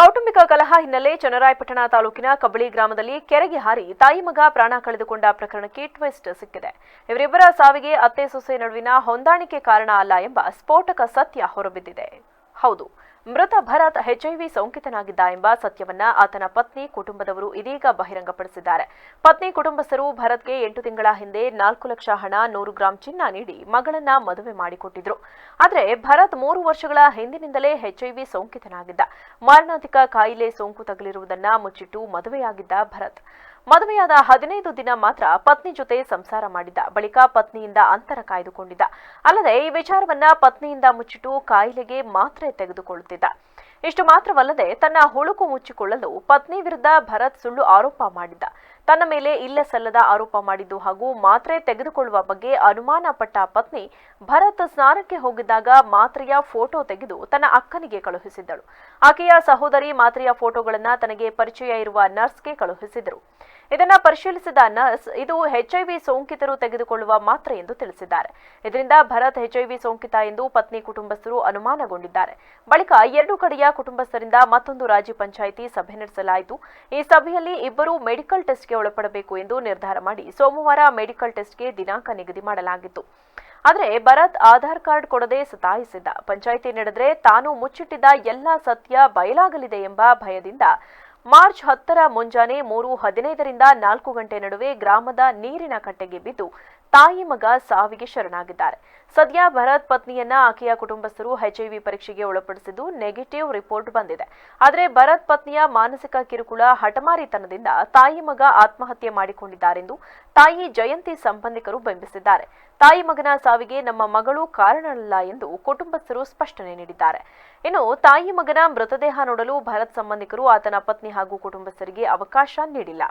ಕೌಟುಂಬಿಕ ಕಲಹ ಹಿನ್ನೆಲೆ ಚನ್ನರಾಯಪಟ್ಟಣ ತಾಲೂಕಿನ ಕಬಳಿ ಗ್ರಾಮದಲ್ಲಿ ಕೆರೆಗೆ ಹಾರಿ ತಾಯಿ ಮಗ ಪ್ರಾಣ ಕಳೆದುಕೊಂಡ ಪ್ರಕರಣಕ್ಕೆ ಟ್ವಿಸ್ಟ್ ಸಿಕ್ಕಿದೆ. ಇವರಿಬ್ಬರ ಸಾವಿಗೆ ಅತ್ತೆ ಸೊಸೆ ನಡುವಿನ ಹೊಂದಾಣಿಕೆ ಕಾರಣ ಅಲ್ಲ ಎಂಬ ಸ್ಫೋಟಕ ಸತ್ಯ ಹೊರಬಿದ್ದಿದೆ. ಹೌದು, ಮೃತ ಭರತ್ ಎಚ್ಐವಿ ಸೋಂಕಿತನಾಗಿದ್ದ ಎಂಬ ಸತ್ಯವನ್ನ ಆತನ ಪತ್ನಿ, ಕುಟುಂಬದವರು ಇದೀಗ ಬಹಿರಂಗಪಡಿಸಿದ್ದಾರೆ. ಪತ್ನಿ, ಕುಟುಂಬಸ್ಥರು ಭರತ್ಗೆ ಎಂಟು ತಿಂಗಳ ಹಿಂದೆ ನಾಲ್ಕು ಲಕ್ಷ ಹಣ, ನೂರು ಗ್ರಾಂ ಚಿನ್ನ ನೀಡಿ ಮಗಳನ್ನ ಮದುವೆ ಮಾಡಿಕೊಟ್ಟಿದ್ರು. ಆದರೆ ಭರತ್ ಮೂರು ವರ್ಷಗಳ ಹಿಂದಿನಿಂದಲೇ ಎಚ್ಐವಿ ಸೋಂಕಿತನಾಗಿದ್ದ. ಮಾರಣಾಂತಿಕ ಕಾಯಿಲೆ ಸೋಂಕು ತಗುಲಿರುವುದನ್ನ ಮುಚ್ಚಿಟ್ಟು ಮದುವೆಯಾಗಿದ್ದ ಭರತ್. ಮದುವೆಯಾದ ಹದಿನೈದು ದಿನ ಮಾತ್ರ ಪತ್ನಿ ಜೊತೆ ಸಂಸಾರ ಮಾಡಿದ್ದ. ಬಳಿಕ ಪತ್ನಿಯಿಂದ ಅಂತರ ಕಾಯ್ದುಕೊಂಡಿದ್ದ. ಅಲ್ಲದೆ ಈ ವಿಚಾರವನ್ನ ಪತ್ನಿಯಿಂದ ಮುಚ್ಚಿಟ್ಟು ಕಾಯಿಲೆಗೆ ಮಾತ್ರೆ ತೆಗೆದುಕೊಳ್ಳುತ್ತಿದ್ದ. ಇಷ್ಟು ಮಾತ್ರವಲ್ಲದೆ ತನ್ನ ಹುಳುಕು ಮುಚ್ಚಿಕೊಳ್ಳಲು ಪತ್ನಿ ವಿರುದ್ಧ ಭರತ್ ಸುಳ್ಳು ಆರೋಪ ಮಾಡಿದ್ದ. ತನ್ನ ಮೇಲೆ ಇಲ್ಲ ಸಲ್ಲದ ಆರೋಪ ಮಾಡಿದ್ದು ಹಾಗೂ ಮಾತ್ರೆ ತೆಗೆದುಕೊಳ್ಳುವ ಬಗ್ಗೆ ಅನುಮಾನ ಪಟ್ಟ ಪತ್ನಿ ಭರತ್ ಸ್ನಾನಕ್ಕೆ ಹೋಗಿದ್ದಾಗ ಮಾತ್ರೆಯ ಫೋಟೋ ತೆಗೆದು ತನ್ನ ಅಕ್ಕನಿಗೆ ಕಳುಹಿಸಿದ್ದಳು. ಆಕೆಯ ಸಹೋದರಿ ಮಾತ್ರೆಯ ಫೋಟೋಗಳನ್ನ ತನಗೆ ಪರಿಚಯ ಇರುವ ನರ್ಸ್ಗೆ ಕಳುಹಿಸಿದರು. ಇದನ್ನ ಪರಿಶೀಲಿಸಿದ ನರ್ಸ್, ಇದು ಎಚ್ಐವಿ ಸೋಂಕಿತರು ತೆಗೆದುಕೊಳ್ಳುವ ಮಾತ್ರೆ ಎಂದು ತಿಳಿಸಿದ್ದಾರೆ. ಇದರಿಂದ ಭರತ್ ಎಚ್ಐವಿ ಸೋಂಕಿತ ಎಂದು ಪತ್ನಿ ಕುಟುಂಬಸ್ಥರು ಅನುಮಾನಗೊಂಡಿದ್ದಾರೆ. ಬಳಿಕ ಎರಡು ಕಡೆಯ ಕುಟುಂಬಸ್ಥರಿಂದ ಮತ್ತೊಂದು ರಾಜ್ಯ ಪಂಚಾಯಿತಿ ಸಭೆ ನಡೆಸಲಾಯಿತು. ಈ ಸಭೆಯಲ್ಲಿ ಇಬ್ಬರು ಮೆಡಿಕಲ್ ಟೆಸ್ಟ್ಗೆ ಒಳಪಡಬೇಕು ಎಂದು ನಿರ್ಧಾರ ಮಾಡಿ ಸೋಮವಾರ ಮೆಡಿಕಲ್ ಟೆಸ್ಟ್ಗೆ ದಿನಾಂಕ ನಿಗದಿ ಮಾಡಲಾಗಿತ್ತು. ಆದರೆ ಭರತ್ ಆಧಾರ್ ಕಾರ್ಡ್ ಕೊಡದೆ ಸತಾಯಿಸಿದ್ದ. ಪಂಚಾಯಿತಿ ನಡೆದರೆ ತಾನು ಮುಚ್ಚಿಟ್ಟಿದ್ದ ಎಲ್ಲಾ ಸತ್ಯ ಬಯಲಾಗಲಿದೆ ಎಂಬ ಭಯದಿಂದ ಮಾರ್ಚ್ ಹತ್ತರ ಮುಂಜಾನೆ ಮೂರು ಹದಿನೈದರಿಂದ ನಾಲ್ಕು ಗಂಟೆ ನಡುವೆ ಗ್ರಾಮದ ನೀರಿನ ಕಟ್ಟೆಗೆ ಬಿದ್ದು ತಾಯಿ ಮಗ ಸಾವಿಗೆ ಶರಣಾಗಿದ್ದಾರೆ. ಸದ್ಯ ಭರತ್ ಪತ್ನಿಯನ್ನ ಆಕೆಯ ಕುಟುಂಬಸ್ಥರು ಎಚ್ಐವಿ ಪರೀಕ್ಷೆಗೆ ಒಳಪಡಿಸಿದ್ದು ನೆಗೆಟಿವ್ ರಿಪೋರ್ಟ್ ಬಂದಿದೆ. ಆದರೆ ಭರತ್ ಪತ್ನಿಯ ಮಾನಸಿಕ ಕಿರುಕುಳ ಹಠಮಾರಿತನದಿಂದ ತಾಯಿ ಮಗ ಆತ್ಮಹತ್ಯೆ ಮಾಡಿಕೊಂಡಿದ್ದಾರೆಂದು ತಾಯಿ ಜಯಂತಿ ಸಂಬಂಧಿಕರು ಬಿಂಬಿಸಿದ್ದಾರೆ. ತಾಯಿ ಮಗನ ಸಾವಿಗೆ ನಮ್ಮ ಮಗಳು ಕಾರಣವಲ್ಲ ಎಂದು ಕುಟುಂಬಸ್ಥರು ಸ್ಪಷ್ಟನೆ ನೀಡಿದ್ದಾರೆ. ಇನ್ನು ತಾಯಿ ಮಗನ ಮೃತದೇಹ ನೋಡಲು ಭರತ್ ಸಂಬಂಧಿಕರು ಆತನ ಪತ್ನಿ ಹಾಗೂ ಕುಟುಂಬಸ್ಥರಿಗೆ ಅವಕಾಶ ನೀಡಿಲ್ಲ.